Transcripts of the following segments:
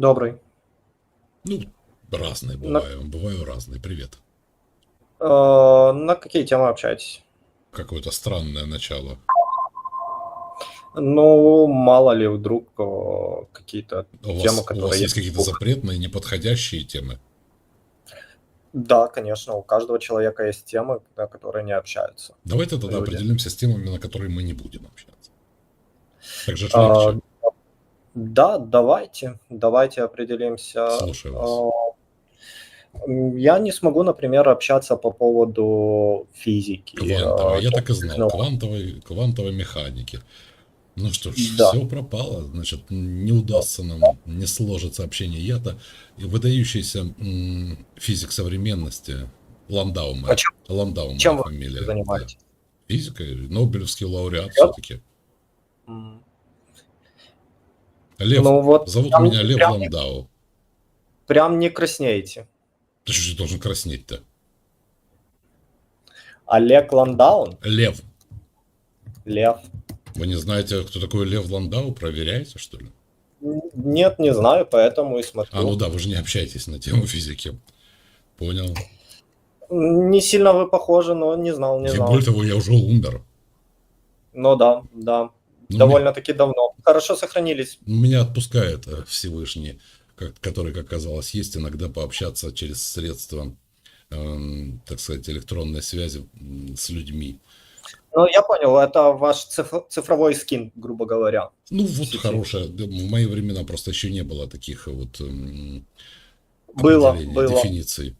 Добрый. Ну, разные На- бываю. Бываю разные. Привет. Э, На какие темы общаетесь? Какое-то странное начало. Ну, мало ли вдруг э, какие-то У вас, темы, у которые вас есть какие-то запретные, неподходящие темы? Да, конечно, у каждого человека есть темы, на которые не общаются. Давайте тогда Люди. определимся с темами, на которые мы не будем общаться. Так же А, легче. Да, давайте, давайте определимся. Слушаю вас. М, Я не смогу, например, общаться по поводу физики. Квантовой. э, Я так и знал. ну, Квантовой, квантовой механики. Ну что ж, Да. все пропало. Значит, не удастся нам, не сложится общение. Я-то выдающийся физик современности Ландау. моя- А чем- Ландау моя чем вы фамилия. занимаетесь? Да. Физикой, Нобелевский лауреат Да? все-таки. Лев. Ну вот, Зовут прям- меня Лев прям, Ландау. прям не краснеете. Ты что же должен краснеть-то? Олег Ландаун, Лев. Лев. Вы не знаете, кто такой Лев Ландау? Проверяете, что ли? Нет, не знаю, поэтому и смотрю. А, ну да, вы же не общаетесь на тему физики. Понял. Не сильно вы похожи, но не знал, не И знал. более того, я уже умер. Ну да, да, довольно-таки давно. Хорошо сохранились. Меня, отпускает э, Всевышний, как, который, как казалось, есть иногда пообщаться через средства, эм, так сказать, электронной связи с людьми. Ну, я понял, это ваш циф- цифровой скин, грубо говоря. Ну, вот Сети. хорошее. да, В мои времена просто еще не было таких вот м, Было, было. дефиниций.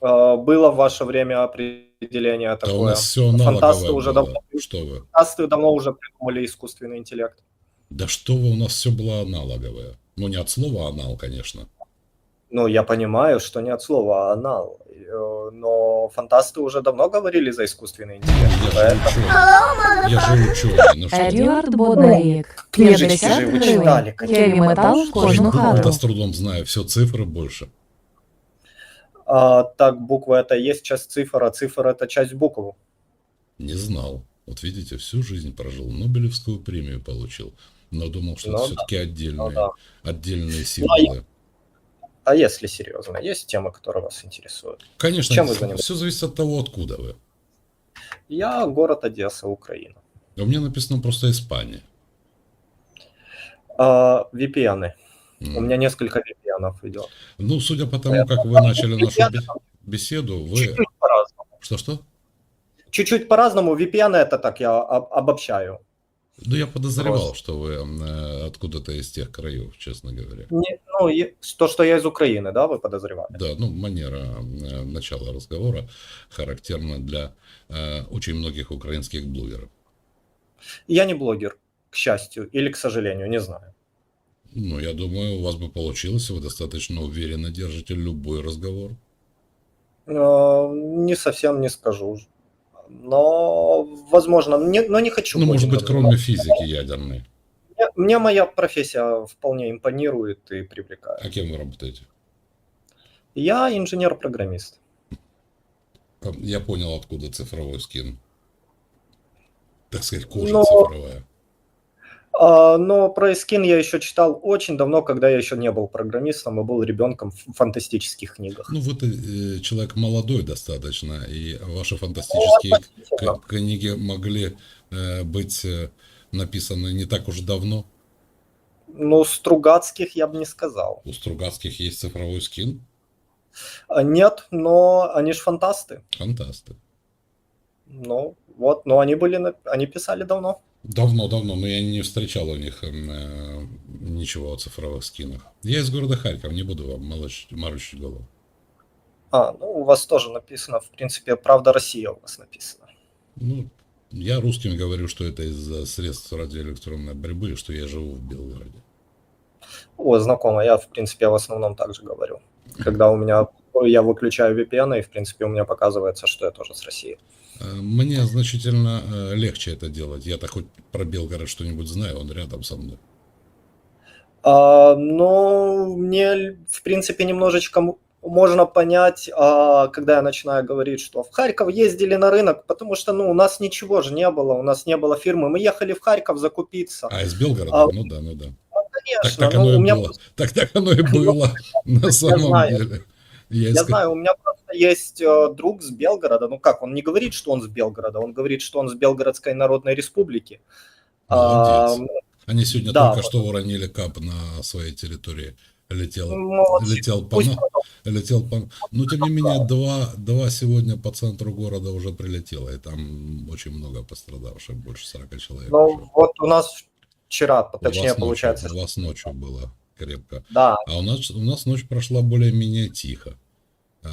Э, Было в ваше время определение Да такое. у нас все Фантасты аналоговое уже было. давно- Что вы? Фантасты давно уже придумали искусственный интеллект. Да что вы, у нас все было аналоговое. Ну, не от слова анал, конечно. Ну, я понимаю, что не от слова анал. Э, Но фантасты уже давно говорили за искусственный интеллект. Я же Поэтому ученый. Я же ученый. Ну что вы. Едуард Боднаїк. Книжечки же 50 ви гривень. читали, какие Хеві ви метал в молодці. кожну Да хату. с трудом знаю, все цифры больше. А, так, буква это есть часть цифр, а цифр это часть букв. Не знал. Вот видите, всю жизнь прожил, Нобелевскую премию получил. Но думал, что Ну это да, все-таки отдельные, Ну да. отдельные символы. А если серьезно, есть темы, которые вас интересуют? Конечно, Чем вы занимаетесь? все зависит от того, откуда вы. Я город Одесса, Украина. У меня написано просто Испания. А, VPN. М. У меня несколько VPN идет. Ну, судя по тому, как вы начали нашу бе- беседу, вы... Чуть-чуть по-разному. Что-что? Чуть-чуть по-разному. VPN это так я об- обобщаю. Ну, я подозревал, Просто. что вы э, откуда-то из тех краев, честно говоря. Не- ну, то, что я из Украины, да, вы подозревали? Да, ну, манера э, начала разговора характерна для э, очень многих украинских блогеров. Я не блогер, к счастью, или к сожалению, не знаю. Ну, я думаю, у вас бы получилось, вы достаточно уверенно держите любой разговор. Э, Не совсем не скажу. Но, возможно, не, но не хочу. Ну, может быть, говорить. кроме физики ядерной. Мне, мне моя профессия вполне импонирует и привлекает. А кем вы работаете? Я инженер-программист. Я понял, откуда цифровой скин. Так сказать, кожа Ну, цифровая. А, но про скин я еще читал очень давно, когда я еще не был программистом и был ребенком в фантастических книгах. Ну, вы э, человек молодой достаточно, и ваши фантастические к- книги могли э, быть э, написаны не так уж давно. Ну, Стругацких я бы не сказал. У Стругацких есть цифровой скин. А, Нет, но они же фантасты. Фантасты. Ну, вот, но они были, они писали давно. Давно-давно, но я не встречал у них э, ничего о цифровых скинах. Я из города Харьков, не буду вам морочить голову. А, ну, у вас тоже написано, в принципе, «Правда Россия» у вас написано. Ну, я русским говорю, что это из-за средств радиоэлектронной борьбы, что я живу в Белгороде. О, знакомо, я, в принципе, в основном так же говорю. Когда у меня, я выключаю VPN, и, в принципе, у меня показывается, что я тоже с России. Э, Мне значительно э, легче это делать. Я-то хоть про Белгород что-нибудь знаю, он рядом со мной. А, ну, мне, в принципе, немножечко можно понять, а, когда я начинаю говорить, что в Харьков ездили на рынок, потому что, ну, у нас ничего же не было, у нас не было фирмы. Мы ехали в Харьков закупиться. А из Белгорода? А- Ну да, ну да. конечно. так ну, оно у и меня было. Так, так оно и было на самом деле. Я, Я знаю, у меня есть э, друг с Белгорода. Ну как, он не говорит, что он с Белгорода, он говорит, что он с Белгородской Народной Республики. А. Они сегодня да, только вот. что уронили кап на своей территории. Летел, молодцы. летел по, на- летел по... Но тем не менее, два, два сегодня по центру города уже прилетело, и там очень много пострадавших, больше 40 человек. Ну уже. вот у нас вчера, У точнее, вас ночью- получается, у вас ночью было крепко. да. А у нас, у нас ночь прошла более-менее тихо. Э,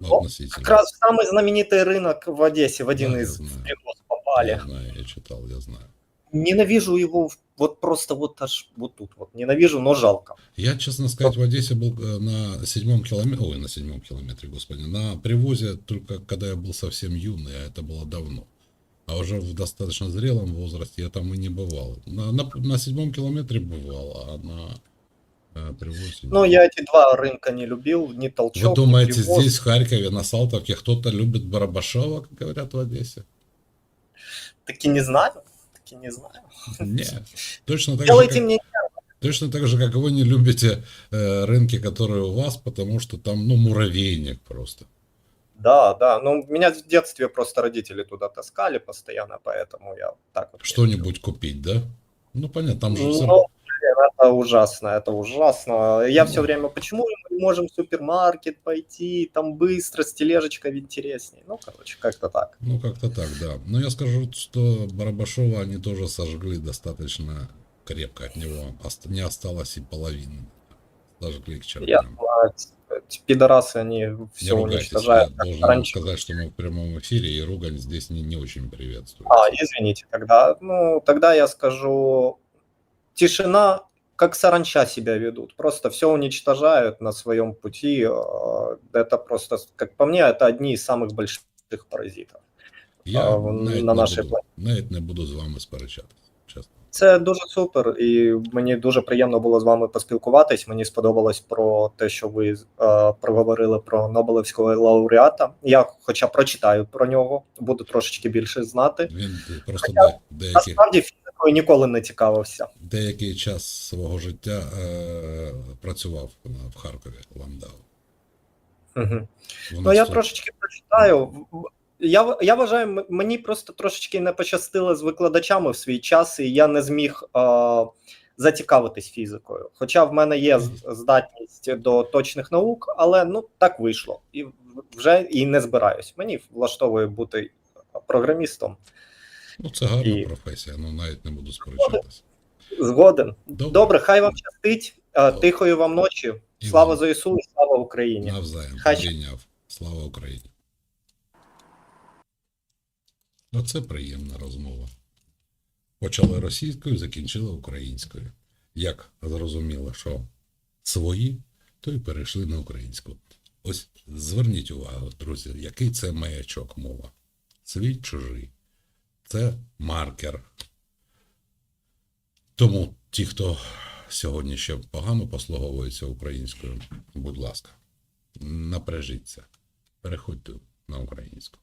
Ну, относительно. Как раз в самый знаменитый рынок в Одессе, в один Да, я из видос попали. Я знаю, я читал, я знаю. Ненавижу его вот просто вот аж вот тут вот. Ненавижу, но жалко. Я, честно сказать, в Одессе был э, на седьмом километре, ой, на седьмом километре, господи, на привозе только когда я был совсем юный, а это было давно. А уже в достаточно зрелом возрасте я там и не бывал. На, на, на седьмом километре бывал, а на э, привозе... Ну, я эти два рынка не любил, ни толчок, Вы думаете, ни привоз. здесь, в Харькове, на Салтовке, кто-то любит Барабашова, как говорят в Одессе? Таки не знаю, таки не знаю. Нет. Точно так, же, Делайте как, мне точно так же, как вы не любите э, рынки, которые у вас, потому что там, ну, муравейник просто. Да, да. Ну, меня в детстве просто родители туда таскали постоянно, поэтому я так вот. Что-нибудь купить, да? Ну, понятно, там же Ну, блин, это ужасно, это ужасно. Я все время, почему мы не можем в супермаркет пойти, там быстро, с тележечкой интереснее. Ну, короче, как-то так. Ну, как-то так, да. Но я скажу, что Барабашова они тоже сожгли достаточно крепко. От него не осталось и половины. Сожгли к Я чертям. знаю, эти пидорасы, они Не все ругайтесь, я уничтожают. как должен раньше. сказать, что мы в прямом эфире, и ругань здесь не, не очень приветствуется. А, извините, тогда, ну, тогда я скажу, тишина, как саранча себя ведут, просто все уничтожают на своем пути, э, это просто, как по мне, это одни из самых больших паразитов. Я а, навіть на не нашій буду, навіть не буду з вами сперечатися. Чесно. Це дуже супер, і мені дуже приємно було з вами поспілкуватись. Мені сподобалось про те, що ви е, проговорили про Нобелевського лауреата. Я, хоча прочитаю про нього, буду трошечки більше знати. Він просто де, деякий, Насправді фізикою ніколи не цікавився. деякий час свого життя е, працював в Харкові, Ландау. Угу. Ну, я трошечки прочитаю. Я, я вважаю, мені просто трошечки не пощастило з викладачами в свій час, і я не зміг е, зацікавитись фізикою. Хоча в мене є здатність до точних наук, але ну так вийшло. І вже і не збираюсь. Мені влаштовує бути програмістом. Ну, це гарна і- професія, ну навіть не буду сперечатися. Згоден. Добре. Добре, хай вам щастить. Добре. Тихої вам ночі. І Слава вам. ЗСУ і слава Україні. Навзаєм Хай- прийняв. Слава Україні. Оце приємна розмова. Почали російською, закінчили українською. Як зрозуміло, що свої, то й перейшли на українську. Ось зверніть увагу, друзі, який це маячок мова. Свій чужий. Це маркер. Тому ті, хто сьогодні ще погано послуговується українською, будь ласка, напряжіться, переходьте на українську.